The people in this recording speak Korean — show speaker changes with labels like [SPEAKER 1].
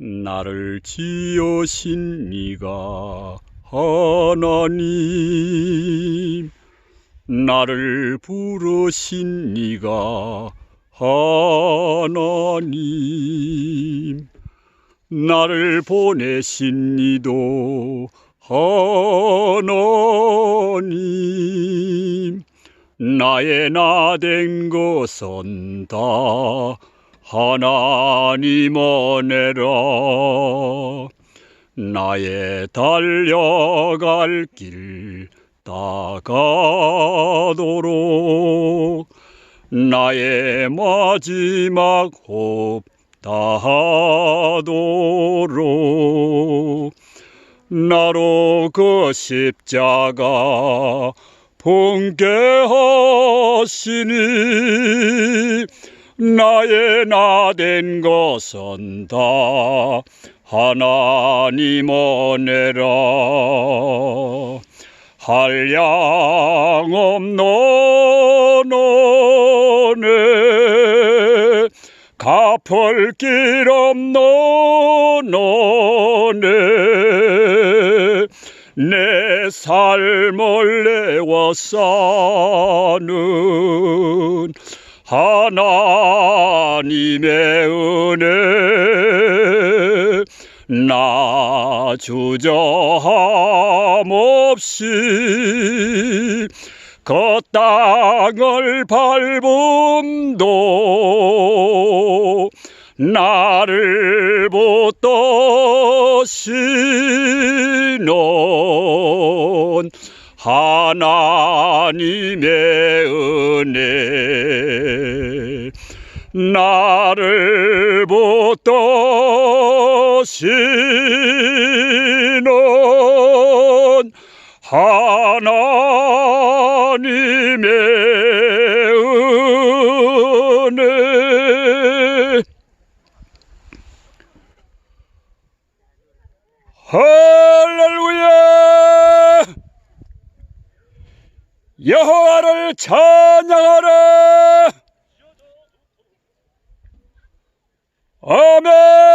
[SPEAKER 1] 나를 지으신 이가 하나님. 나를 부르신 이가 하나님. 나를 보내신 이도 하나님. 나의 나 된 것은 다 하나님 은혜라. 나의 달려갈 길 다가도록 나의 마지막 호흡 다하도록 나로 그 십자가 본게하시니 나의 나 된 것은 다 하나님 은혜라. 한량 없는 은혜 갚을 길 없는 은혜 내 삶을 내어 사는 하나님의 은혜 나 주저함 없이 그 땅을 밟음도 나를 붙드시는 하나님의 은혜. 나를 붙드시는 하나님의 은혜. 할 여호와를 찬양하라. 아멘